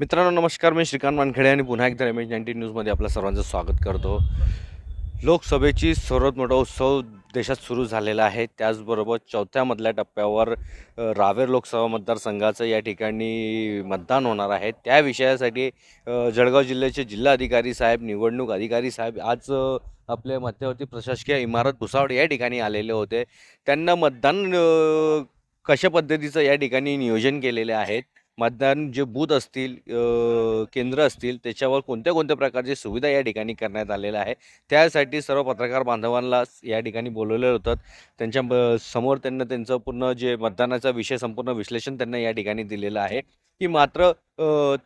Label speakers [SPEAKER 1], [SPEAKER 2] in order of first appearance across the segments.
[SPEAKER 1] मित्रांनो नमस्कार. मी श्रीकांत वानखेडे आणि पुन्हा एकदा एम एच नाईन्टीन न्यूजमध्ये आपलं सर्वांचं स्वागत करतो. लोकसभेची सर्वात मोठा उत्सव देशात सुरू झालेला आहे. त्याचबरोबर चौथ्या मधल्या टप्प्यावर रावेर लोकसभा मतदारसंघाचं या ठिकाणी मतदान होणार आहे. त्या विषयासाठी जळगाव जिल्ह्याचे जिल्हाधिकारी साहेब निवडणूक अधिकारी साहेब आज आपले आपल्या मध्यवर्ती प्रशासकीय इमारत भुसावळ या ठिकाणी आलेले होते. त्यांना मतदान कशा पद्धतीचं या ठिकाणी नियोजन केलेले आहेत? मतदान जे बूथ असतील केंद्र असतील त्याच्यावर कोणत्या कोणत्या प्रकारची सुविधा या ठिकाणी करण्यात आलेल्या आहे त्यासाठी सर्व पत्रकार बांधवांना या ठिकाणी बोलवले होतं. त्यांच्यासमोर त्यांना त्यांचं पूर्ण जे मतदानाचा विषय संपूर्ण विश्लेषण त्यांना या ठिकाणी दिलेलं आहे. की मात्र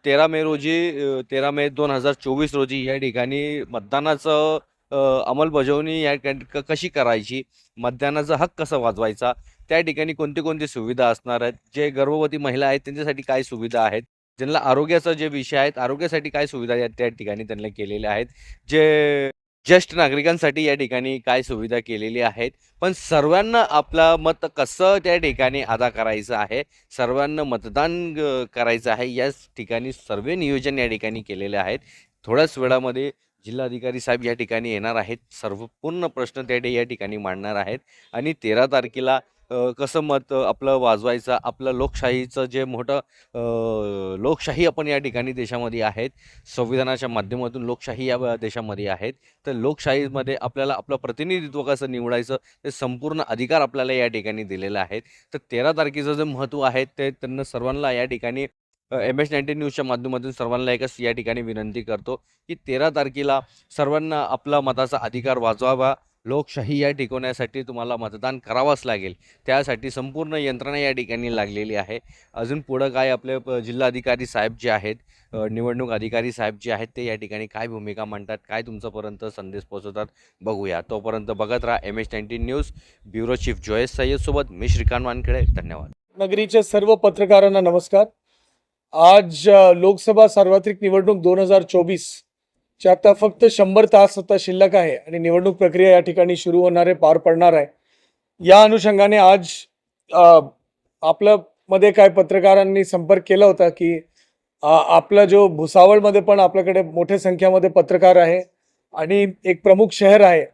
[SPEAKER 1] तेरा मे रोजी तेरा मे दोन हजार चोवीस रोजी या ठिकाणी मतदानाचं अंमलबजावणी या ठिकाणी क- कशी करायची? मतदानाचा हक्क कसा वाजवायचा त्या ठिकाणी कोणती कोणती सुविधा असणार आहेत? जे गर्भवती महिला आहेत त्यांच्यासाठी काय सुविधा आहेत? ज्यांना आरोग्याचा जे विषय आहेत आरोग्यासाठी काय सुविधा या त्या ठिकाणी त्यांना केलेल्या आहेत? जे ज्येष्ठ नागरिकांसाठी या ठिकाणी काय सुविधा केलेली आहेत? पण सर्वांना आपलं मत कसं त्या ठिकाणी अदा करायचं आहे? सर्वांना मतदान करायचं आहे? याच ठिकाणी सर्व नियोजन या ठिकाणी केलेले आहेत. थोड्याच वेळामध्ये जिल्हाधिकारी साहेब या ठिकाणी येणार आहेत. सर्व पूर्ण प्रश्न त्या या ठिकाणी मांडणार आहेत. आणि तेरा तारखेला कसं मत आपलं वाजवायचं आपलं लोकशाहीचं जे मोठं लोकशाही आपण या ठिकाणी देशामध्ये आहेत संविधानाच्या माध्यमातून लोकशाही या देशामध्ये आहेत तर लोकशाहीमध्ये आपल्याला आपलं प्रतिनिधित्व कसं निवडायचं ते संपूर्ण अधिकार आपल्याला या ठिकाणी दिलेला आहेत तर तेरा तारखेचं जे महत्त्व आहे ते त्यांना सर्वांना या ठिकाणी एम एस नाईन्टी न्यूजच्या माध्यमातून सर्वांना एकच या ठिकाणी विनंती करतो की तेरा तारखेला सर्वांना आपला मताचा अधिकार वाजवावा लोकशाही या टिकवण्यासाठी तुम्हाला मतदान करावंच लागेल. त्यासाठी संपूर्ण यंत्रणा या ठिकाणी लागलेली आहे. अजून पुढं काय आपले प- जिल्हाधिकारी साहेब जे आहेत निवडणूक अधिकारी साहेब जे आहेत ते या ठिकाणी काय भूमिका मांडतात काय तुमच्यापर्यंत संदेश पोहोचवतात बघूया. तोपर्यंत बघत राहा M H nineteen news. Bureau chief Joyce सय्यदसोबत मी श्रीकांत वानखेडे. धन्यवाद.
[SPEAKER 2] नगरीच्या सर्व पत्रकारांना नमस्कार. आज लोकसभा सार्वत्रिक निवडणूक दोन हजार चोवीस च्या आता फक्त शंभर तास आता शिल्लक आहे आणि निवडणूक प्रक्रिया या ठिकाणी सुरू होणार आहे पार पडणार आहे. या अनुषंगाने आज आपलं मध्ये काय पत्रकारांनी संपर्क केला होता की आपला जो भुसावळमध्ये पण आपल्याकडे मोठ्या संख्यामध्ये पत्रकार आहे आणि एक प्रमुख शहर आहे.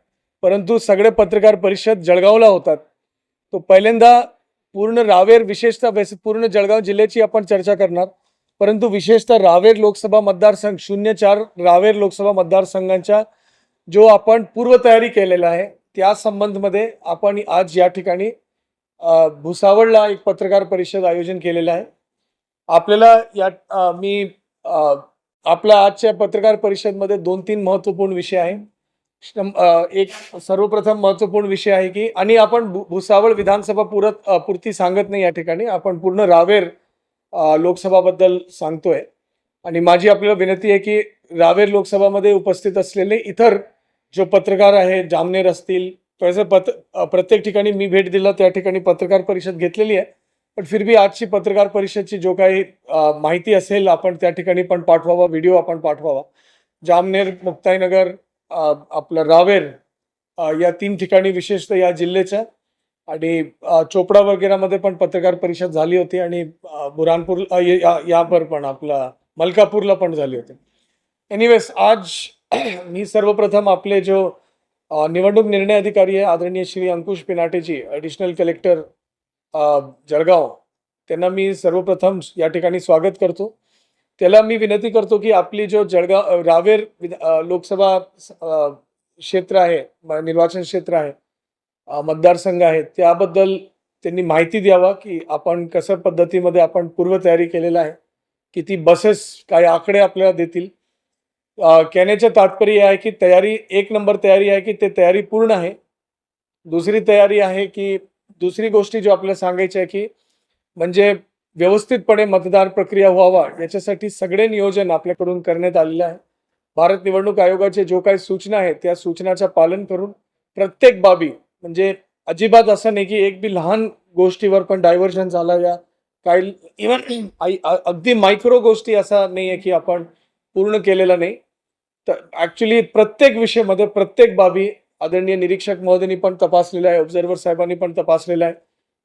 [SPEAKER 2] परंतु सगळे पत्रकार परिषद जळगावला होतात. तो पहिल्यांदा पूर्ण रावेर विशेषतः पूर्ण जळगाव जिल्ह्याची आपण चर्चा करणार. परंतु विशेषतः रावेर लोकसभा मतदारसंघ शून्य चार रावेर लोकसभा मतदारसंघांच्या जो आपण पूर्वतयारी केलेला आहे त्या संबंधमध्ये आपण आज या ठिकाणी भुसावळला एक पत्रकार परिषद आयोजन केलेलं आहे. आपल्याला या आ, मी आपल्या आजच्या पत्रकार परिषदमध्ये दोन तीन महत्त्वपूर्ण विषय आहे. शं- एक सर्वप्रथम महत्त्वपूर्ण विषय आहे की आणि आपण भु- भुसावळ विधानसभा पुरत पुरती सांगत नाही या ठिकाणी आपण पूर्ण रावेर लोकसभाबद्दल सांगतोय. आणि माझी आपल्याला विनंती आहे की रावेर लोकसभामध्ये उपस्थित असलेले इतर जो पत्रकार आहे जामनेर असतील तसं पत अ, प्रत्येक ठिकाणी मी भेट दिला त्या ठिकाणी पत्रकार परिषद घेतलेली आहे. पण फिर भी आजची पत्रकार परिषदची जो काही माहिती असेल आपण त्या ठिकाणी पण पाठवावा व्हिडिओ आपण पाठवावा. जामनेर मुक्ताईनगर आपलं रावेर या तीन ठिकाणी विशेषतः या जिल्ह्याच्या आणि चोपडा वगैरेमध्ये पण पत्रकार परिषद झाली होती आणि अ, बुरानपूर यावर पण आपला मलकापूरला पण झाली होती. एनिवेज आज मी सर्वप्रथम आपले जो निवडणूक निर्णय अधिकारी आहे आदरणीय श्री अंकुश पिनाटेजी ॲडिशनल कलेक्टर जळगाव त्यांना मी सर्वप्रथम या ठिकाणी स्वागत करतो. त्याला मी विनंती करतो की आपली जो जळगाव रावेर लोकसभा क्षेत्र आहे निर्वाचन क्षेत्र आहे मतदारसंघ आहेत. त्याबद्दल त्यांनी माहिती द्यावा की आपण कसं पद्धतीमध्ये आपण पूर्वतयारी केलेलं आहे. किती बसेस काही आकडे आपल्याला देतील. कहण्याचे तात्पर्य आहे की तयारी एक नंबर तयारी आहे की ते तयारी पूर्ण आहे. दुसरी तयारी आहे की दुसरी गोष्टी जो आपल्याला सांगायची आहे की म्हणजे व्यवस्थितपणे मतदार प्रक्रिया व्हावा याच्यासाठी सगळे नियोजन आपल्याकडून करण्यात आलेलं आहे. भारत निवडणूक आयोगाचे जो काही सूचना आहेत त्या सूचनाचं पालन करून प्रत्येक बाबी म्हणजे अजिबात असं नाही की एक बी लहान गोष्टीवर पण डायव्हर्जन झाला या काही इवन अगदी मायक्रो गोष्टी असा नाही आहे की आपण पूर्ण केलेला नाही. तर ॲक्च्युली प्रत्येक विषयामध्ये प्रत्येक बाबी आदरणीय निरीक्षक महोदयांनी पण तपासलेला आहे ऑब्झर्व्हर साहेबांनी पण तपासलेलं आहे.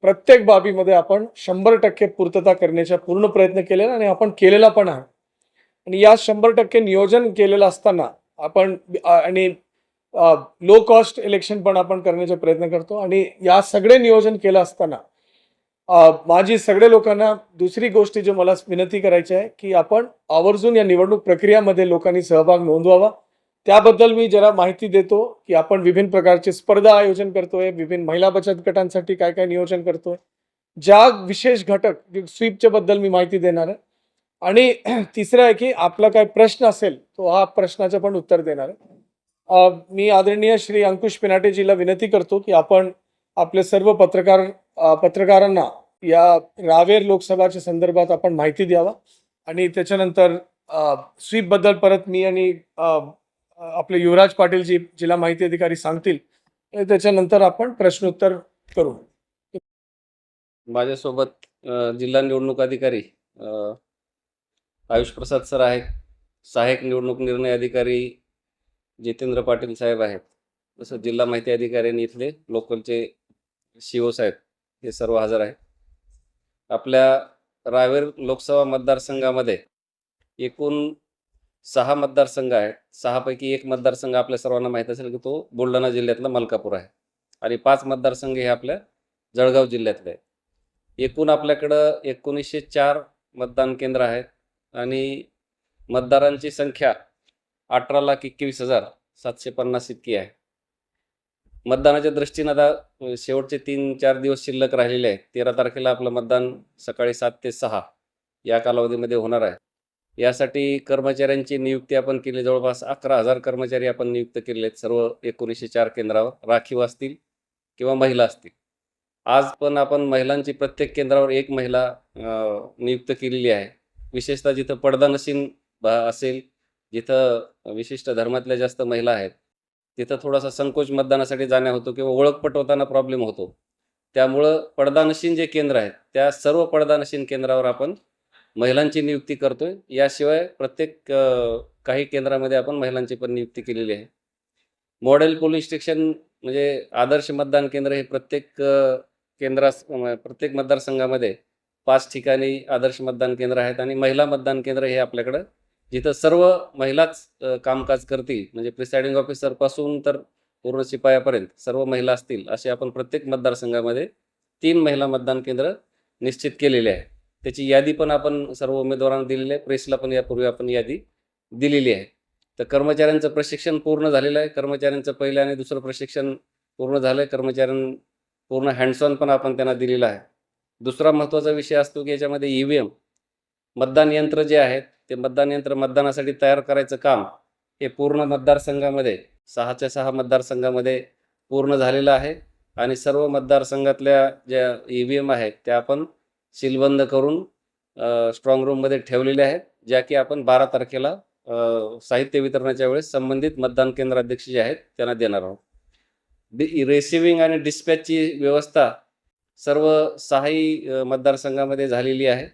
[SPEAKER 2] प्रत्येक बाबीमध्ये आपण शंभर टक्के पूर्तता करण्याचा पूर्ण प्रयत्न केलेला आणि आपण केलेला पण आहे. आणि या शंभर टक्के नियोजन केलेलं असताना आपण आणि लो कॉस्ट इलेक्शन पण आपण करण्याचा प्रयत्न करतो. आणि या सगळे नियोजन केलं असताना माझी सगळे लोकांना दुसरी गोष्ट जी मला विनंती करायची आहे की आपण आवर्जून या निवडणूक प्रक्रियामध्ये लोकांनी सहभाग नोंदवावा. त्याबद्दल मी जरा माहिती देतो की आपण विभिन्न प्रकारचे स्पर्धा आयोजन करतोय विभिन्न महिला बचत गटांसाठी काय काय नियोजन करतोय. ज्या विशेष घटक स्वीपच्या बद्दल मी माहिती देणार आहे. आणि तिसरं आहे की आपला काय प्रश्न असेल तो हा प्रश्नाचं पण उत्तर देणार आहे. मी आदरणीय श्री अंकुश पिनाटेजीला विनंती करतो की आपण आपले सर्व पत्रकार पत्रकारांना या रावेर लोकसभाच्या संदर्भात आपण माहिती द्यावा आणि त्याच्यानंतर स्वीपबद्दल परत मी आणि आपले युवराज पाटीलजी जिल्हा माहिती अधिकारी सांगतील त्याच्यानंतर आपण प्रश्नोत्तर करू.
[SPEAKER 3] माझ्यासोबत जिल्हा निवडणूक अधिकारी आयुष प्रसाद सर आहेत सहाय्यक निवडणूक निर्णय अधिकारी जितेंद्र पाटील साहेब आहेत. तसं जिल्हा माहिती अधिकारी आणि इथले लोकलचे शिओ साहेब हे सर्व हजर आहेत. आपल्या रावेर लोकसभा मतदारसंघामध्ये एकूण सहा मतदारसंघ आहेत. सहापैकी एक मतदारसंघ आपल्या सर्वांना माहीत असेल की तो बुलढाणा जिल्ह्यातला मलकापूर आहे. आणि पाच मतदारसंघ हे आपल्या जळगाव जिल्ह्यातले आहेत. एकूण आपल्याकडं एकोणीसशे चार मतदान केंद्र आहेत. आणि मतदारांची संख्या अठरा लाख एकवीस हजार सातशे पन्नास इतकी आहे. मतदानाच्या दृष्टीनं आता शेवटचे तीन चार दिवस शिल्लक राहिलेले आहेत. तेरा तारखेला आपलं मतदान सकाळी सात ते सहा या कालावधीमध्ये होणार आहे. यासाठी कर्मचाऱ्यांची नियुक्ती आपण केली. जवळपास अकरा हजार कर्मचारी आपण नियुक्त केलेले आहेत. सर्व एकोणीसशे चार केंद्रावर राखीव असतील किंवा महिला असतील. आज पण आपण महिलांची प्रत्येक केंद्रावर एक महिला नियुक्त केलेली आहे. विशेषतः जिथं पडदानशीन असेल जिथं विशिष्ट धर्मातल्या जास्त महिला आहेत तिथं थोडासा संकोच मतदानासाठी जाण्या होतो किंवा ओळख पटवताना प्रॉब्लेम होतो. त्यामुळं पडदानशीन जे केंद्र आहेत त्या सर्व पडदानशीन केंद्रावर आपण महिलांची नियुक्ती करतोय. याशिवाय प्रत्येक काही केंद्रामध्ये आपण महिलांची पण नियुक्ती केलेली आहे. मॉडेल पोलिंग स्टेशन म्हणजे आदर्श मतदान केंद्र हे प्रत्येक केंद्रा केंद्रास प्रत्येक मतदारसंघामध्ये पाच ठिकाणी आदर्श मतदान केंद्र आहेत आणि महिला मतदान केंद्र हे आपल्याकडं जिथं सर्व महिलाच कामकाज करतील म्हणजे प्रिसाइडिंग ऑफिसरपासून तर पूर्ण शिपायापर्यंत सर्व महिला असतील असे आपण प्रत्येक मतदारसंघामध्ये तीन महिला मतदान केंद्र निश्चित केलेले आहे त्याची यादी पण आपण सर्व उमेदवारांना दिलेली आहे. प्रेसला पण यापूर्वी आपण यादी दिलेली आहे. तर कर्मचाऱ्यांचं प्रशिक्षण पूर्ण झालेलं आहे. कर्मचाऱ्यांचं पहिलं आणि दुसरं प्रशिक्षण पूर्ण झालं आहे कर्मचाऱ्यां पूर्ण हँडसॉन पण आपण त्यांना दिलेला आहे. दुसरा महत्त्वाचा विषय असतो की याच्यामध्ये ई व्ही एम मतदान यंत्र जे आहेत ते मतदान यंत्र मतदानासाठी तयार करायचं काम हे पूर्ण मतदारसंघामध्ये सहाच्या सहा मतदारसंघामध्ये पूर्ण झालेलं आहे. आणि सर्व मतदारसंघातल्या ज्या ई व्ही एम आहेत त्या आपण सीलबंद करून स्ट्रॉंग रूममध्ये ठेवलेल्या आहेत ज्या की आपण बारा तारखेला साहित्य वितरणाच्या वेळेस संबंधित मतदान केंद्र अध्यक्ष जे आहेत त्यांना देणार आहोत. डि रेसिविंग आणि डिस्पॅचची व्यवस्था सर्व सहाही मतदारसंघामध्ये झालेली आहे.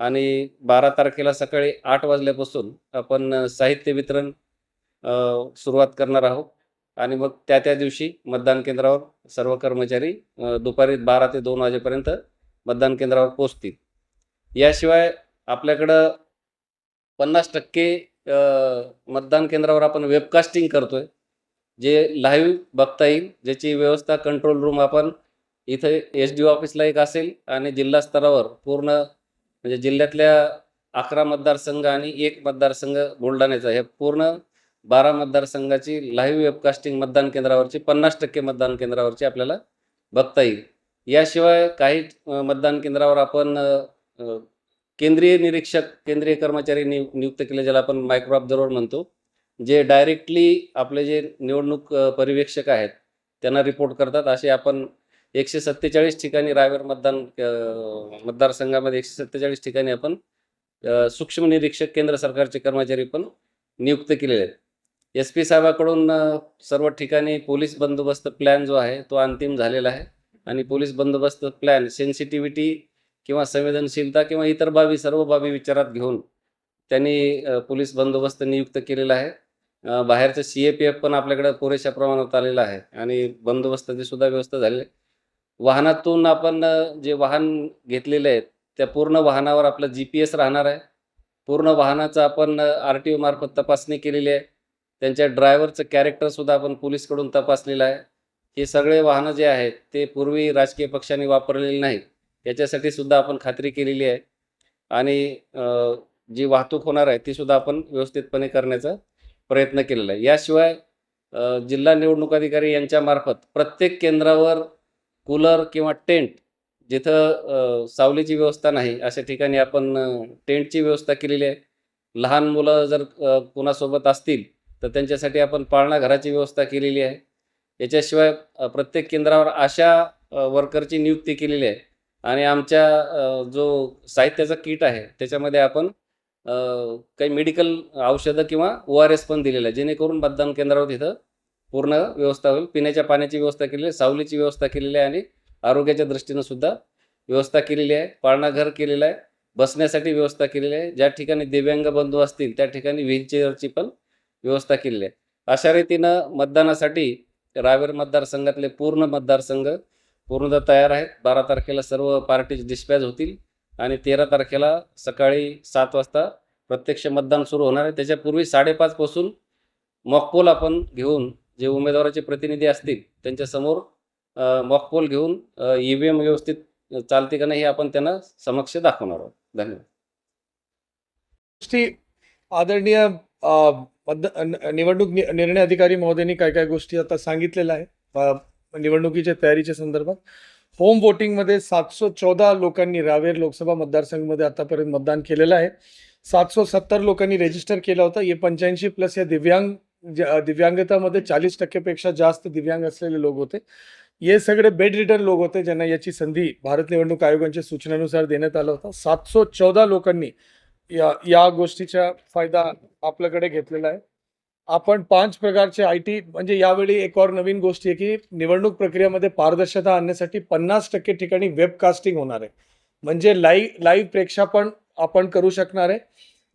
[SPEAKER 3] आणि बारा तारखेला सकाळी आठ वाजल्यापासून आपण साहित्य वितरण सुरुवात करणार आहोत. आणि मग त्या त्या दिवशी मतदान केंद्रावर सर्व कर्मचारी दुपारी बारा ते दोन वाजेपर्यंत मतदान केंद्रावर पोचतील याशिवाय आपल्याकडं पन्नास टक्के मतदान केंद्रावर आपण वेबकास्टिंग करतोय. जे लाईव्ह बघता येईल ज्याची व्यवस्था कंट्रोल रूम आपण इथे एस डी ऑफिसला एक असेल आणि जिल्हा स्तरावर पूर्ण म्हणजे जिल्ह्यातल्या अकरा मतदारसंघ आणि एक मतदारसंघ बुलढाण्याचा हे पूर्ण बारा मतदारसंघाची लाईव्ह वेबकास्टिंग मतदान केंद्रावरची पन्नास टक्के मतदान केंद्रावरची आपल्याला बघता येईल. याशिवाय काही मतदान केंद्रावर आपण केंद्रीय निरीक्षक केंद्रीय कर्मचारी नियु नियुक्त केले ज्याला आपण मायक्रो ऑब्झर्वर म्हणतो जे डायरेक्टली आपले जे निवडणूक परिवेक्षक पर्यवेक्षक आहेत त्यांना रिपोर्ट करतात. असे आपण एकशे सत्तेचाळीस ठिकाणी रावेर मतदान मतदारसंघामध्ये एकशे सत्तेचाळीस ठिकाणी आपण सूक्ष्म निरीक्षक केंद्र सरकारचे कर्मचारी पण नियुक्त केलेले आहेत. एस पी साहेबाकडून सर्व ठिकाणी पोलीस बंदोबस्त प्लॅन जो आहे तो अंतिम झालेला आहे. आणि पोलीस बंदोबस्त प्लॅन सेन्सिटिव्हिटी किंवा संवेदनशीलता किंवा इतर बाबी सर्व बाबी विचारात घेऊन त्यांनी पोलीस बंदोबस्त नियुक्त केलेला आहे. बाहेरचं सी ए पी एफ पण आपल्याकडे पुरेशा प्रमाणात आलेलं आहे. आणि बंदोबस्ताची सुद्धा व्यवस्था झालेली आहे. वाहनातून आपण जे वाहन घेतलेले आहेत त्या पूर्ण वाहनावर आपलं जी पी एस राहणार आहे. पूर्ण वाहनाचं आपण आर टी ओमार्फत तपासणी केलेली आहे. त्यांच्या ड्रायव्हरचं कॅरेक्टरसुद्धा आपण पोलीसकडून तपासलेलं आहे. हे सगळे वाहनं जे आहेत ते पूर्वी राजकीय पक्षांनी वापरलेले नाहीत. याच्यासाठी सुद्धा आपण खात्री केलेली आहे. आणि जी वाहतूक होणार आहे ती सुद्धा आपण व्यवस्थितपणे करण्याचा प्रयत्न केलेला आहे. याशिवाय जिल्हा निवडणूक अधिकारी यांच्यामार्फत प्रत्येक केंद्रावर कूलर किंवा टेंट जिथं सावलीची व्यवस्था नाही अशा ठिकाणी आपण टेंटची व्यवस्था केलेली आहे. लहान मुलं जर कुणासोबत असतील तर त्यांच्यासाठी आपण पाळणा घराची व्यवस्था केलेली आहे. याच्याशिवाय प्रत्येक केंद्रावर अशा वर्करची नियुक्ती केलेली आहे. आणि आमच्या जो साहित्याचा किट आहे त्याच्यामध्ये आपण काही मेडिकल औषधं किंवा ओ आर एस पण दिलेलं आहे. जेणेकरून मतदान केंद्रावर तिथं पूर्ण व्यवस्था होईल. पिण्याच्या पाण्याची व्यवस्था केलेली आहे सावलीची व्यवस्था केलेली आहे आणि आरोग्याच्या दृष्टीनं सुद्धा व्यवस्था केलेली आहे. पाळणाघर केलेलं आहे बसण्यासाठी व्यवस्था केलेली आहे. ज्या ठिकाणी दिव्यांग बंधू असतील त्या ठिकाणी व्हीलचेअरची पण व्यवस्था केलेली आहे. अशा रीतीनं मतदानासाठी रावेर मतदारसंघातले पूर्ण मतदारसंघ पूर्णतः तयार आहेत. बारा तारखेला सर्व पार्टीज डिस्पॅच होतील आणि तेरा तारखेला सकाळी सात वाजता प्रत्यक्ष मतदान सुरू होणार आहे. त्याच्यापूर्वी साडेपाचपासून मॉकपोल आपण घेऊन जे उमेदवाराचे प्रतिनिधी असतील त्यांच्यासमोर मॉकपोल घेऊन ई व्ही एम व्यवस्थित चालते का नाही हे आपण त्यांना समक्ष दाखवणार आहोत. धन्यवाद.
[SPEAKER 2] श्री आदरणीय निवडणूक नि- निर्णय अधिकारी महोदयांनी काय काय गोष्टी आता सांगितलेल्या आहे निवडणुकीच्या तयारीच्या संदर्भात. होम वोटिंगमध्ये सातशे चौदा लोकांनी रावेर लोकसभा मतदारसंघामध्ये आतापर्यंत मतदान केलेलं आहे. सातशे सत्तर लोकांनी रजिस्टर केलं होतं. हे पंच्याऐंशी प्लस या दिव्यांग दिव्यांगतामध्ये चाळीस टक्केपेक्षा जास्त दिव्यांग असलेले लोक होते. हे सगळे बेड रिटर्न लोक होते ज्यांना याची संधी भारत निवडणूक आयोगाच्या सूचनेनुसार देण्यात आला होता. सातशे चौदा लोकांनी या या गोष्टीचा फायदा आपल्याकडे घेतलेला आहे. आपण पाच प्रकारचे आय टी म्हणजे यावेळी एक और नवीन गोष्टी आहे की निवडणूक प्रक्रियेमध्ये पारदर्शकता आणण्यासाठी पन्नास टक्के ठिकाणी वेबकास्टिंग होणार आहे. म्हणजे लाईव्ह लाईव्ह प्रेक्षापण आपण करू शकणार आहे.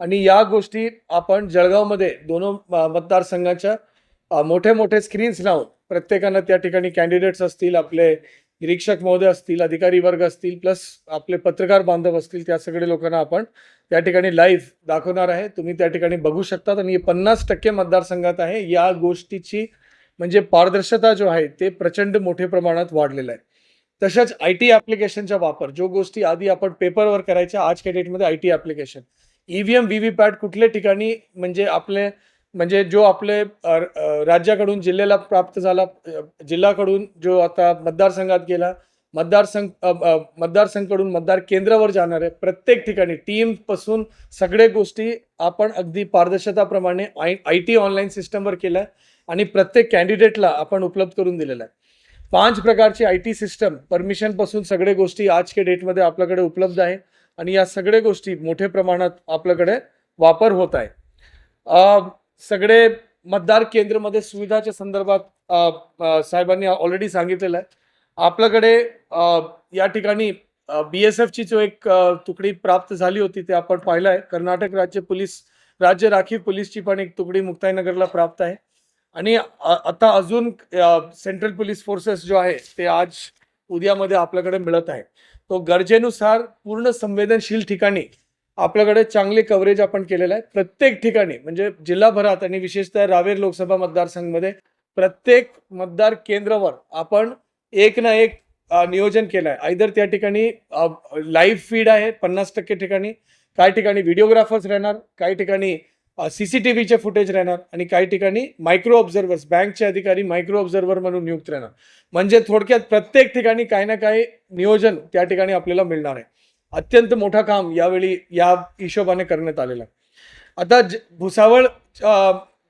[SPEAKER 2] आणि या गोष्टी आपण जळगावमध्ये दोन मतदारसंघाच्या मोठे मोठे स्क्रीन्स लावून प्रत्येकानं त्या ठिकाणी कॅन्डिडेट्स असतील आपले निरीक्षक महोदय असतील अधिकारी वर्ग असतील प्लस आपले पत्रकार बांधव असतील त्या सगळे लोकांना आपण त्या ठिकाणी लाईव्ह दाखवणार आहे. तुम्ही त्या ठिकाणी बघू शकतात आणि पन्नास टक्के मतदारसंघात आहे. या गोष्टीची म्हणजे पारदर्शकता जो आहे ते प्रचंड मोठ्या प्रमाणात वाढलेलं आहे. तसंच आय टी ॲप्लिकेशनचा वापर जो गोष्टी आधी आपण पेपरवर करायच्या आजच्या डेटमध्ये I T application E V M V PAT कुठल्या ठिकाणी म्हणजे आपले म्हणजे जो आपले राज्याकडून जिल्ह्याला प्राप्त झाला जिल्ह्याकडून जो आता मतदारसंघात गेला मतदारसंघ मतदारसंघकडून मतदार केंद्रावर जाणार आहे प्रत्येक ठिकाणी टीमपासून सगळे गोष्टी आपण अगदी पारदर्शताप्रमाणे आय आय टी ऑनलाईन सिस्टमवर केलं आहे आणि प्रत्येक कॅन्डिडेटला आपण उपलब्ध करून दिलेलं आहे. पाच प्रकारची आय टी सिस्टम परमिशनपासून सगळे गोष्टी आजच्या डेटमध्ये आपल्याकडे उपलब्ध आहे. आणि या सगळ्या गोष्टी मोठ्या प्रमाणात आपल्याकडे वापर होत आहे. सगळे मतदार केंद्रमध्ये सुविधाच्या संदर्भात साहेबांनी ऑलरेडी सांगितलेलं आहे. आपल्याकडे या ठिकाणी बी एस एफची जो एक तुकडी प्राप्त झाली होती ते आपण पाहिलं आहे. कर्नाटक राज्य पोलीस राज्य राखीव पोलीसची पण एक तुकडी मुक्ताईनगरला प्राप्त आहे. आणि आता अजून सेंट्रल पोलीस फोर्सेस जो आहे ते आज उद्यामध्ये आपल्याकडे मिळत आहे. तो गरजेनुसार पूर्ण संवेदनशील ठिकाणी आपल्याकडे चांगले कव्हरेज आपण केलेलं आहे. प्रत्येक ठिकाणी म्हणजे जिल्हाभरात आणि विशेषतः रावेर लोकसभा मतदारसंघमध्ये प्रत्येक मतदार केंद्रावर आपण एक ना एक नियोजन केलं आहे. आयदर त्या ठिकाणी लाईव्ह फीड आहे पन्नास टक्के ठिकाणी. काही ठिकाणी व्हिडिओग्राफर्स राहणार काही ठिकाणी सी सी टी व्हीचे फुटेज राहणार आणि काही ठिकाणी मायक्रो ऑब्झर्वर्स बँकचे अधिकारी मायक्रो ऑब्झर्वर म्हणून नियुक्त राहणार. म्हणजे थोडक्यात प्रत्येक ठिकाणी काही ना काही नियोजन त्या ठिकाणी आपल्याला मिळणार आहे. अत्यंत मोठा काम यावेळी या हिशोबाने करण्यात आलेलं आहे. आता ज भुसावळ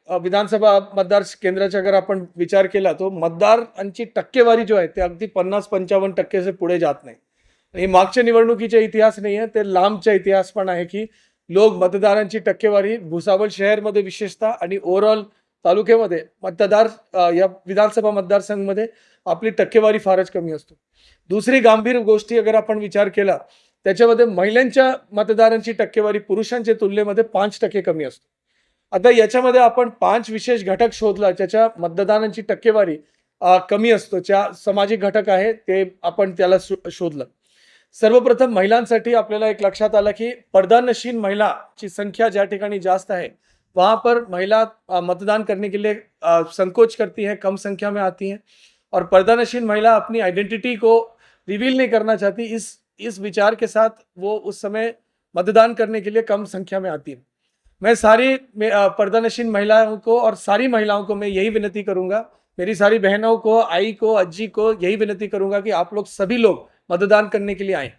[SPEAKER 2] विधानसभा मतदार केंद्राचा अगर आपण विचार केला तो मतदारांची टक्केवारी जो आहे ते अगदी पन्नास पंचावन्न टक्केचे पुढे जात नाही. आणि मागच्या निवडणुकीच्या इतिहास नाही आहे ते लांबचा इतिहास पण आहे की लोक मतदारांची टक्केवारी भुसावळ शहरमध्ये विशेषतः आणि ओव्हरऑल तालुक्यामध्ये मतदार या विधानसभा मतदारसंघमध्ये आपली टक्केवारी फारच कमी असतो. दुसरी गंभीर गोष्टी अगर आपण विचार केला त्याच्यामध्ये महिलांच्या मतदारांची टक्केवारी पुरुषांच्या तुलनेमध्ये पाच टक्के कमी असतो. आता याच्यामध्ये आपण पाच विशेष घटक शोधला ज्याच्या मतदारांची टक्केवारी कमी असतो ज्या सामाजिक घटक आहे ते आपण त्याला शोधलं. सर्वप्रथम महिलांसाठी आपल्याला एक लक्षात आलं की पर्दानशीन महिलाची संख्या ज्या ठिकाणी जास्त है वहाँ पर महिला मतदान करने के लिए संकोच करती है, कम संख्या में आती हैं और पर्दानशीन महिला अपनी आइडेंटिटी को रिवील नहीं करना चाहती, इस इस विचार के साथ वो उस समय मतदान करने के लिए कम संख्या में आती है। मैं सारी पर्दानशीन महिलाओं को और सारी महिलाओं को मैं यही विनती करूँगा, मेरी सारी बहनों को, आई को, अज्जी को यही विनती करूँगा कि आप लोग सभी लोग मतदान करने के लिए आए।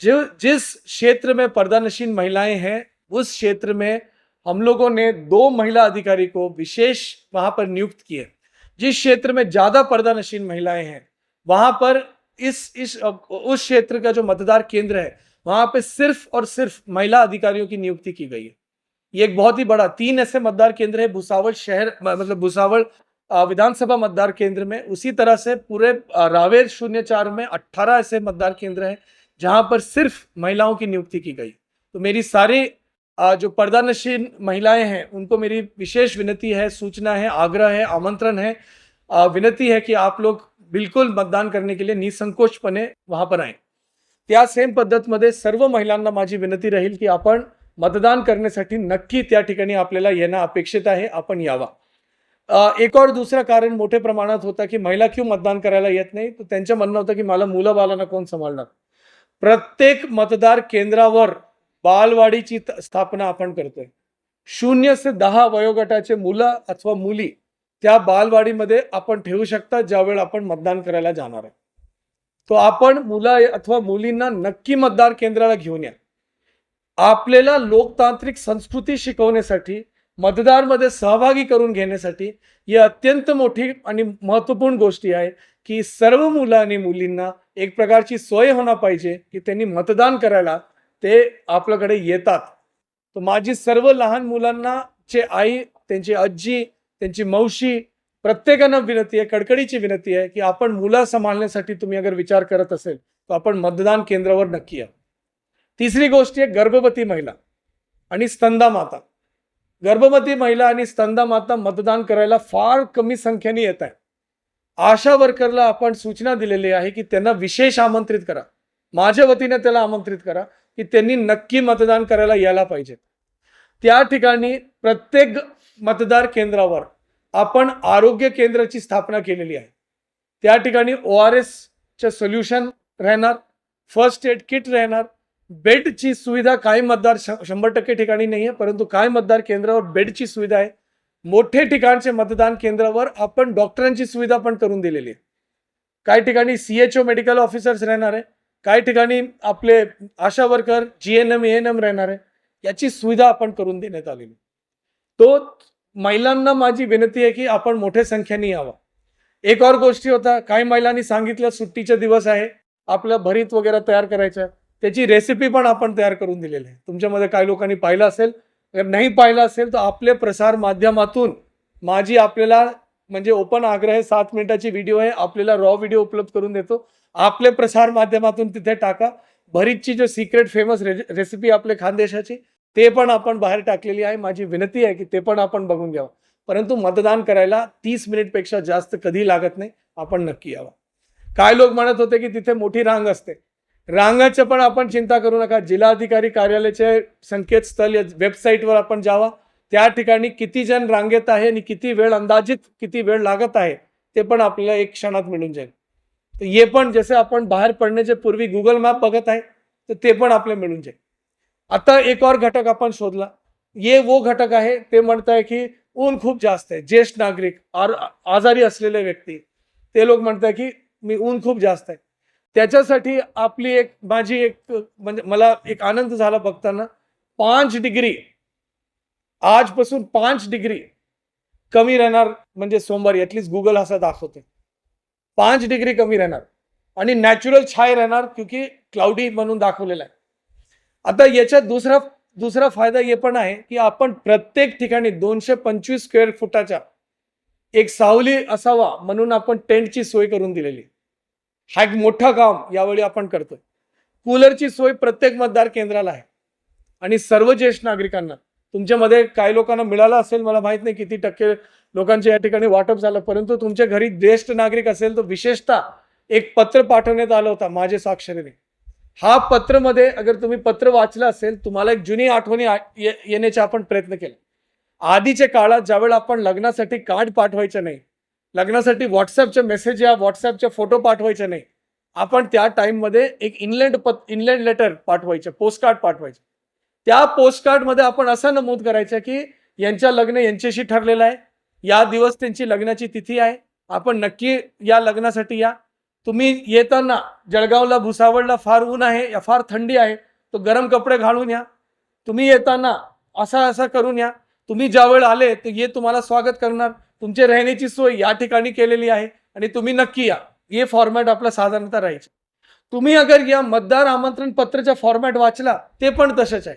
[SPEAKER 2] जो, जिस क्षेत्र में पर्दानशीन महिलाएँ हैं, उस क्षेत्र में हम लोगों ने दो महिला अधिकारी को विशेष वहाँ पर नियुक्त किए। जिस क्षेत्र में ज़्यादा पर्दानशीन महिलाएँ हैं, वहाँ पर इस इस, उस क्षेत्र का जो मतदार केंद्र है, वहाँ पे सिर्फ़ और सिर्फ़ महिला अधिकारियों की नियुक्ति की गई है। ये एक बहुत ही बड़ा, तीन ऐसे मतदार केंद्र है, भुसावल शहर मतलब भुसावल विधानसभा मतदार केंद्र में, उसी तरह से पूरे रावेर शून्य चार में अट्ठारह ऐसे मतदार केंद्र हैं, जहाँ पर सिर्फ़ महिलाओं की नियुक्ति की गई। तो मेरी सारी जो पर्दानशीन महिलाएँ हैं, उनको मेरी विशेष विनती है, सूचना है, आग्रह है, आमंत्रण है। विनती है कि आप लोग बिलकुल मतदान करने के लिए निसंकोचपणे वहाँ पर आए। त्या सेम पद्धतमध्ये सर्व महिलांना माझी विनंती राहील की आपण मतदान करण्यासाठी नक्की येणं अपेक्षित आहे, आपण यावा। एक और दुसरं कारण मोठ्या प्रमाणात होता की महिला क्यों मतदान करायला येत नाही? तर त्यांचं म्हणणं होतं की मला मुलं बालांना कोण सांभाळणार? प्रत्येक मतदार केंद्रावर बालवाडीची स्थापना आपण करतोय. शून्य ते दहा वयोगटाचे मुलं अथवा मुली त्या बालवाडीमध्ये आपण ठेवू शकता ज्यावेळी आपण मतदान करायला जाणार आहे. तो आपण मुलं अथवा मुलींना नक्की मतदार केंद्राला घेऊन या. आपल्याला लोकतांत्रिक संस्कृती शिकवण्यासाठी मतदारमध्ये सहभागी करून घेण्यासाठी ही अत्यंत मोठी आणि महत्त्वपूर्ण गोष्टी आहे की सर्व मुलं आणि मुलींना एक प्रकारची सोय होणं पाहिजे की त्यांनी मतदान करायला ते आपल्याकडे येतात. तर माझी सर्व लहान मुलांना चे आई त्यांची आजी त्यांची मावशी प्रत्येकानं विनंती आहे कडकडीची विनंती आहे की आपण मुलं सांभाळण्यासाठी तुम्ही अगर विचार करत असेल तर आपण मतदान केंद्रावर नक्की या. तिसरी गोष्ट आहे गर्भवती महिला आणि स्तंदा माता. गर्भवती महिला आणि स्तंदा माता मतदान करायला फार कमी संख्येने येत आहे. आशा वर्करला आपण सूचना दिलेली आहे की त्यांना विशेष आमंत्रित करा. माझ्या वतीने त्याला आमंत्रित करा की त्यांनी नक्की मतदान करायला यायला पाहिजे. त्या ठिकाणी प्रत्येक मतदार केंद्रावर आपण आरोग्य केंद्राची स्थापना केलेली आहे. त्या ठिकाणी ओ आर एसचं सोल्युशन राहणार फर्स्ट एड किट राहणार बेडची सुविधा काही मतदार श- शंभर टक्के ठिकाणी नाही आहे परंतु काय मतदार केंद्रावर बेडची सुविधा आहे मोठे ठिकाणचे मतदान केंद्रावर आपण डॉक्टरांची सुविधा पण करून दिलेली आहे. काही ठिकाणी C H O medical officers राहणार आहे काही ठिकाणी आपले ASHA worker G N M A N M राहणार आहे याची सुविधा आपण करून देण्यात आलेली तो महिलांना माझी विनंती आहे की आपण मोठ्या संख्येने यावा. एक और गोष्टी होता काही महिलांनी सांगितलं सुट्टीचे दिवस आहे आपलं भरीत वगैरे तयार करायचं त्याची रेसिपी पण आपण तयार करून दिलेली आहे. तुमच्यामध्ये काही लोकांनी पाहिलं असेल नाही पाहिलं असेल तर आपले प्रसार माध्यमातून माझी आपल्याला म्हणजे ओपन आग्रह आहे सात मिनिटाची व्हिडिओ आहे आपल्याला रॉ व्हिडिओ उपलब्ध करून देतो. आपले प्रसार माध्यमातून तिथे टाका. भरीतची जो सिक्रेट फेमस रे रेसिपी आपल्या खानदेशाची ते पण आपण बाहेर टाकलेली आहे. माझी विनंती आहे की ते पण आपण बघून घ्यावं. परंतु मतदान करायला तीस मिनिटपेक्षा जास्त कधी लागत नाही आपण नक्की यावं. काय लोक म्हणत होते की तिथे मोठी रांग असते. रांगाचं पण आपण चिंता करू नका. जिल्हाधिकारी कार्यालयाचे संकेतस्थळ या वेबसाईटवर आपण जावा. त्या ठिकाणी किती जण रांगेत आहे आणि किती वेळ अंदाजित किती वेळ लागत आहे ते पण आपल्याला एक क्षणात मिळून जाईल. तर हे पण जसे आपण बाहेर पडण्याच्या पूर्वी गुगल मॅप बघत आहे तर ते पण आपले मिळून जाईल. आता एक और घटक आपण शोधला. ये वो घटक आहे ते म्हणत आहे की ऊन खूप जास्त आहे. ज्येष्ठ नागरिक आर आजारी असलेले व्यक्ती ते लोक म्हणत आहे की मी ऊन खूप जास्त आहे. त्याच्यासाठी आपली एक माझी एक म्हणजे मला एक आनंद झाला बघताना. पाच डिग्री. आजपासून पाच डिग्री कमी राहणार म्हणजे सोमवारी. ॲटलिस्ट गुगल असं दाखवते पाच डिग्री कमी राहणार. आणि नॅचरल छाय राहणार क्योंकि क्लाउडी म्हणून दाखवलेला आहे. आता याच्यात दुसरा दुसरा फायदा हे पण आहे की आपण प्रत्येक ठिकाणी दोनशे पंचवीस स्क्वेअर फुटाच्या एक सावली असावा म्हणून आपण टेंटची सोय करून दिलेली हा एक मोठं काम यावेळी आपण करतोय. कूलरची सोय प्रत्येक मतदार केंद्राला आहे. आणि सर्व ज्येष्ठ नागरिकांना तुमच्यामध्ये काही लोकांना मिळालं असेल मला माहीत नाही किती टक्के लोकांच्या या ठिकाणी वाटप झालं परंतु तुमच्या घरी ज्येष्ठ नागरिक असेल तर विशेषतः एक पत्र पाठवण्यात आलं होतं माझे स्वाक्षरीने. हा पत्रमध्ये अगर तुम्ही पत्र वाचलं असेल तुम्हाला एक जुनी आठवणी ये- येण्याचा आपण प्रयत्न केला. आधीच्या काळात ज्यावेळेला आपण लग्नासाठी कार्ड पाठवायचं नाही लग्नासाठी व्हॉट्सअपचे मेसेज या व्हॉट्सअपचे फोटो पाठवायचे नाही. आपण त्या टाईममध्ये एक इनलँड पत इनलँड लेटर पाठवायचे पोस्टकार्ड पाठवायचे. त्या पोस्टकार्डमध्ये आपण असं नमूद करायचं की यांच्या लग्न यांच्याशी ठरलेलं आहे. या दिवस त्यांची लग्नाची तिथी आहे. आपण नक्की या लग्नासाठी या. तुम्ही येताना जळगावला भुसावळला फार ऊन आहे या फार थंडी आहे तो गरम कपडे घालून या. तुम्ही येताना असा असा करून या. तुम्ही ज्यावेळेला आले तर ये तुम्हाला स्वागत करणार. तुमची राहण्याची सोय या ठिकाणी केलेली आहे आणि तुम्ही नक्की या. हे फॉर्मॅट आपला साधारणतः राहायचे. तुम्ही अगर या मतदार आमंत्रण पत्राचा फॉर्मॅट वाचला ते पण तसंच आहे.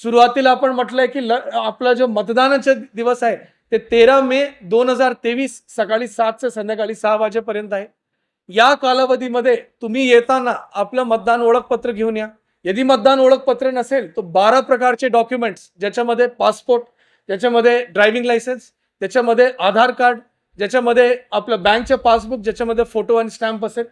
[SPEAKER 2] सुरुवातीला आपण म्हटलंय की ल आपला जो मतदानाचा दिवस आहे ते तेरा मे दोन हजार तेवीस सकाळी सात ते संध्याकाळी सहा वाजेपर्यंत आहे. या कालावधीमध्ये तुम्ही येताना आपलं मतदान ओळखपत्र घेऊन या. यदि मतदान ओळखपत्र नसेल तर बारा प्रकारचे डॉक्युमेंट्स ज्याच्यामध्ये पासपोर्ट ज्याच्यामध्ये ड्रायव्हिंग लायसन्स त्याच्यामध्ये आधार कार्ड ज्याच्यामध्ये आपलं बँकचे पासबुक ज्याच्यामध्ये फोटो आणि स्टॅम्प असेल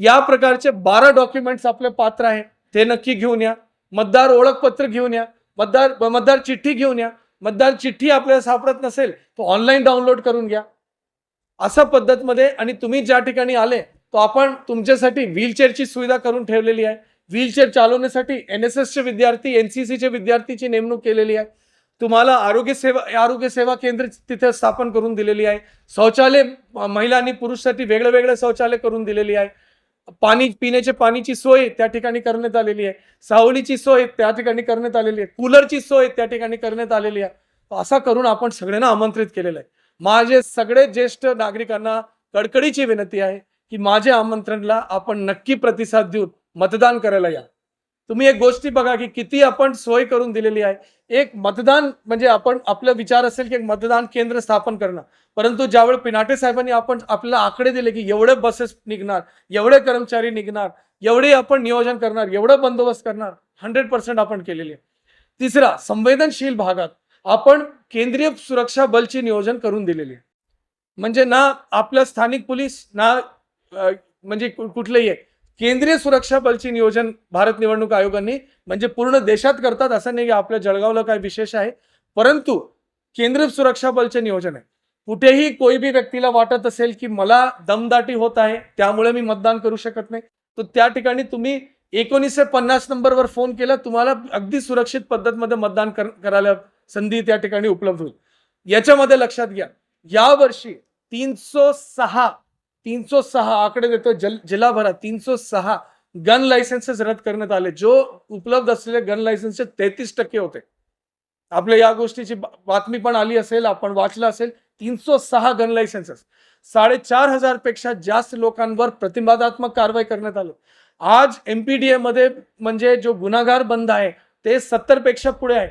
[SPEAKER 2] या प्रकारचे बारा डॉक्युमेंट्स आपले पात्र आहे. ते नक्की घेऊन या. मतदार ओळखपत्र घेऊन या. मतदार मतदार चिठ्ठी घेऊन या. मतदार चिठ्ठी आपल्याला सापडत नसेल तर ऑनलाईन डाउनलोड करून घ्या. अशा पद्धतमध्ये आणि तुम्ही ज्या ठिकाणी आले तो आपण तुमच्यासाठी व्हीलचेअरची सुविधा करून ठेवलेली आहे. व्हीलचेअर चालवण्यासाठी एन एस एसचे विद्यार्थी एन सी सीचे विद्यार्थीची नेमणूक केलेली आहे. तुम्हाला आरोग्य सेवा आरोग्य सेवा केंद्र तिथे स्थापन करून दिलेली आहे. शौचालय महिला आणि पुरुषसाठी वेगळं वेगळं शौचालय करून दिलेली आहे. पाणी पिण्याचे पाणीची सोय त्या ठिकाणी करण्यात आलेली आहे. सावलीची सोय त्या ठिकाणी करण्यात आलेली आहे. कूलरची सोय त्या ठिकाणी करण्यात आलेली आहे. असा करून आपण सगळ्यांना आमंत्रित केलेलं आहे. माझे सगळे ज्येष्ठ नागरिकांना कडकडीची विनंती आहे की माझ्या आमंत्रणला आपण नक्की प्रतिसाद देऊन मतदान करायला या. तुम्ही एक गोष्टी बघा की किती आपण सोय करून दिलेली आहे. एक मतदान म्हणजे आपण आपला विचार असेल की एक मतदान केंद्र स्थापन करणं. परंतु ज्यावेळी पिनाटे साहेबांनी आपण आपल्याला आकडे दिले की एवढे बसेस निघणार एवढे कर्मचारी निघणार एवढे आपण नियोजन करणार एवढं बंदोबस्त करणार हंड्रेड पर्सेंट आपण केलेली आहे. तिसरा संवेदनशील भागात आपण केंद्रीय सुरक्षा बलची नियोजन करून दिलेली आहे. म्हणजे ना आपलं स्थानिक पोलीस ना म्हणजे कुठलेही आहे. केंद्रीय सुरक्षा बलची नियोजन भारत निवडणूक आयोगाने म्हणजे पूर्ण देशात करतात असं नाही की आपल्या जळगावला काय विशेष आहे. परंतु केंद्रीय सुरक्षा बलचे नियोजन आहे. कुठेही कोई बी व्यक्तीला वाटत असेल की मला दमदाटी होत आहे त्यामुळे मी मतदान करू शकत नाही. तर त्या ठिकाणी तुम्ही एकोणीसशे पन्नास नंबरवर फोन केला तुम्हाला अगदी सुरक्षित पद्धतमध्ये मतदान कर करायला संधी त्या ठिकाणी उपलब्ध होईल. याच्यामध्ये लक्षात घ्या यावर्षी तीनशे सहा तीनशे सहा आकडे देतो जल जिल्हाभरात. तीनशे सहा गन लायसन्सेस रद्द करण्यात आले. जो उपलब्ध असलेले गन लायसन्सचे तेहतीस टक्के होते. आपल्या या गोष्टीची बातमी पण आली असेल आपण वाचलं असेल. तीनशे सहा गन लायसन्सेस साडेचार हजारपेक्षा जास्त लोकांवर प्रतिबंधात्मक कारवाई करण्यात आलं. आज एमपीडीए मध्ये म्हणजे जो गुन्हागार बंद आहे ते सत्तरपेक्षा पुढे आहे.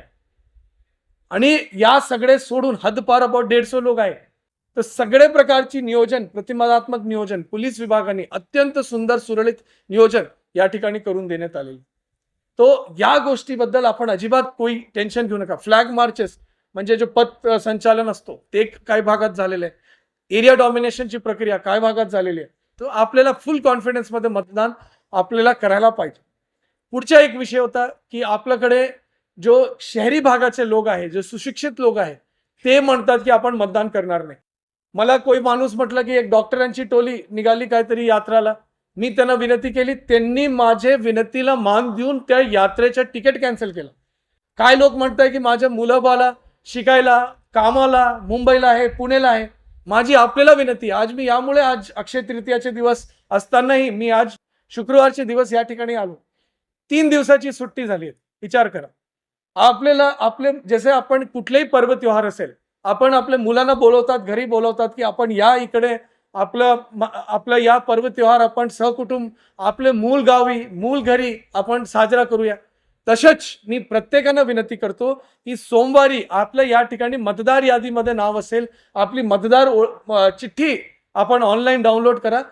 [SPEAKER 2] आणि या सगळे सोडून हदपार अबाउट दीडशे लोक आहे तर सगळे प्रकारची नियोजन प्रतिमादात्मक नियोजन पोलीस विभागाने अत्यंत सुंदर सुरळीत नियोजन या ठिकाणी करून देण्यात आलेले तो या गोष्टीबद्दल आपण अजिबात कोई टेन्शन घेऊ नका. फ्लॅग मार्चेस म्हणजे जो पथ संचालन असतो ते काय भागात झालेलं आहे. एरिया डॉमिनेशनची प्रक्रिया काय भागात झालेली आहे? तो आपल्याला फुल कॉन्फिडन्समध्ये मतदान आपल्याला करायला पाहिजे. पुढचा एक विषय होता की आपल्याकडे जो शहरी भागाचे लोक आहे जे सुशिक्षित लोक आहे ते म्हणतात की आपण मतदान करणार नाही. मला कोई माणूस म्हटलं की एक डॉक्टरांची टोली निघाली काहीतरी यात्राला. मी त्यांना विनंती केली त्यांनी माझे विनंतीला मान देऊन त्या यात्रेचं तिकीट कॅन्सल केलं. काय लोक म्हणताय की माझ्या मुलं बाला शिकायला कामाला मुंबईला आहे पुणेला आहे माझी आपल्याला विनंती. आज मी यामुळे आज अक्षय तृतीयाचे दिवस असतानाही मी आज शुक्रवारचे दिवस या ठिकाणी आलो. तीन दिवसाची सुट्टी झाली आहे. विचार करा. आपल्याला आपले जसे आपण कुठलेही पर्व त्योहार असेल आपण आपल्या मुलांना बोलवतात घरी बोलवतात की आपण या इकडे आपलं आपलं या पर्व त्योहार आपण सहकुटुंब आपले मूल गावी मूल घरी आपण साजरा करूया. तसंच मी प्रत्येकानं विनंती करतो की सोमवारी आपल्या या ठिकाणी मतदार यादीमध्ये नाव असेल आपली मतदार चिठ्ठी आपण ऑनलाईन डाउनलोड करा.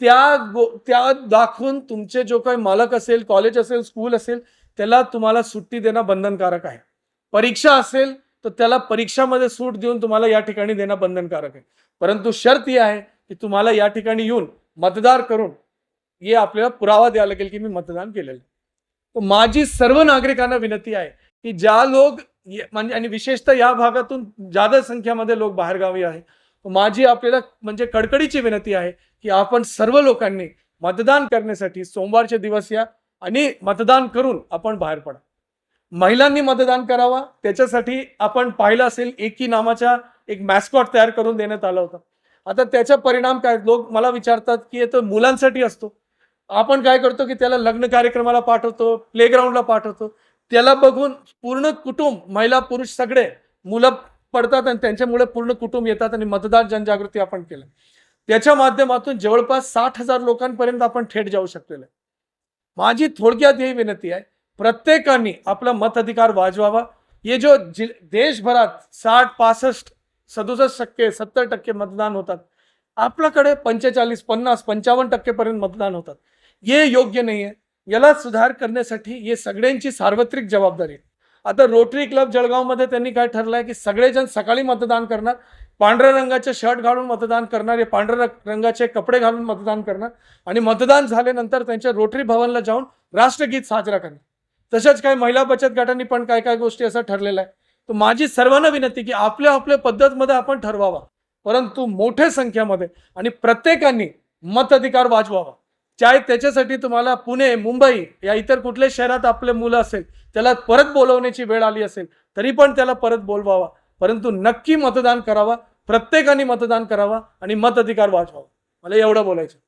[SPEAKER 2] त्या गो त्या दाखवून तुमचे जो काही मालक असेल कॉलेज असेल स्कूल असेल त्याला तुम्हाला सुट्टी देणं बंधनकारक आहे. परीक्षा असेल तर त्याला परीक्षामध्ये सूट देऊन तुम्हाला या ठिकाणी देणं बंधनकारक आहे. परंतु शर्त ही आहे की तुम्हाला या ठिकाणी येऊन मतदार करून हे आपल्याला पुरावा द्यावा लागेल की मी मतदान केलेलं आहे. तर माझी सर्व नागरिकांना विनंती आहे की ज्या लोक ये- म्हणजे आणि विशेषतः या भागातून जादा संख्यामध्ये लोक बाहेरगावी आहे माझी आपल्याला म्हणजे कडकडीची विनंती आहे की आपण सर्व लोकांनी मतदान करण्यासाठी सोमवारचे दिवस या आणि मतदान करून आपण बाहेर पडा. महिलांनी मतदान करावा. त्याच्यासाठी आपण पाहिलं असेल एकी नामाच्या एक मॅस्कॉट तयार करून देण्यात आला होता. आता त्याचा परिणाम काय? लोक मला विचारतात की तो मुलांसाठी असतो. आपण काय करतो की त्याला लग्न कार्यक्रमाला पाठवतो प्लेग्राऊंडला पाठवतो. त्याला बघून पूर्ण कुटुंब महिला पुरुष सगळे मुलं पडतात आणि त्यांच्यामुळे पूर्ण कुटुंब येतात आणि मतदार जनजागृती आपण केलं. त्याच्या माध्यमातून जवळपास साठ हजार लोकांपर्यंत आपण थेट जाऊ शकलेलो आहे. माझी थोडक्यात ही विनंती आहे प्रत्येकाने आपला मताधिकार वाजवावा. हे जो जि देशभरात साठ पासष्ट सदुसष्ट टक्के सत्तर टक्के मतदान होतात. आपल्याकडे पंचेचाळीस पन्नास पंचावन्न टक्केपर्यंत मतदान होतात. हे योग्य नाही आहे याला सुधार करण्यासाठी हे सगळ्यांची सार्वत्रिक जबाबदारी आहे. आता रोटरी क्लब जळगावमध्ये त्यांनी काय ठरलं आहे की सगळेजण सकाळी मतदान करणार. पांढऱ्या रंगाचे शर्ट घालून मतदान करणार. हे पांढऱ्या रंगाचे कपडे घालून मतदान करणार. आणि मतदान झाल्यानंतर त्यांच्या रोटरी भवनला जाऊन राष्ट्रगीत साजरा करणार. तशाच काही महिला बचत गटांनी पण काय काय गोष्टी असं ठरलेलं आहे. तर माझी सर्वांना विनंती की आपल्या आपल्या पद्धतमध्ये आपण ठरवावा. परंतु मोठ्या संख्येमध्ये आणि प्रत्येकाने मताधिकार वाजवावा. चाहे त्याच्यासाठी तुम्हाला पुणे मुंबई या इतर कुठल्या शहरात आपले मुलं असेल त्याला परत बोलवण्याची वेळ आली असेल तरी पण त्याला परत बोलवावा. परंतु नक्की मतदान करावा प्रत्येकाने मतदान करावा आणि मताधिकार वाजवावा. मला एवढं बोलायचं